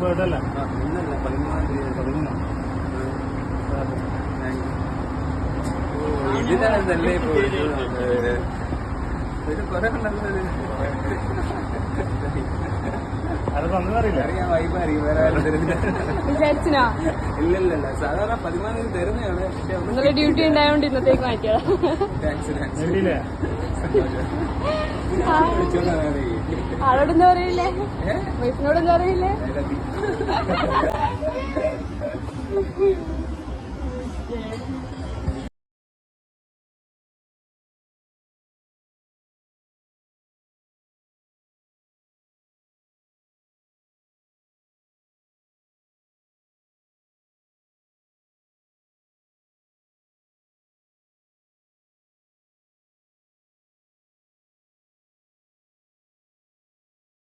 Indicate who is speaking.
Speaker 1: ആ, ഇന്നല്ല പതിമൂന്നാം തീയതി
Speaker 2: പതിമൂന്നാം?
Speaker 1: ഇതിനല്ലേ പോയിട്ട് ഒരു കുറെ ഉണ്ടല്ലോ ഇത്.
Speaker 2: അത് തന്നതറിയില്ല
Speaker 1: അറിയാം വൈബ് അറിയും വേറെ ആരും തരുന്നില്ല.
Speaker 3: വിചാരിച്ചിനാ?
Speaker 1: ഇല്ല ഇല്ല ഇല്ല സാധാരണ പതിമൂന്നാം തരുന്നതാണ് പക്ഷെ
Speaker 3: ഡ്യൂട്ടി ഉണ്ടായോണ്ട് ഇന്നത്തേക്ക് മാറ്റിയതാ.
Speaker 1: താങ്ക്സ് അറിയില്ലേ
Speaker 2: വൈഫിനോടൊന്നും
Speaker 1: വിളിച്ചോണ്ടാ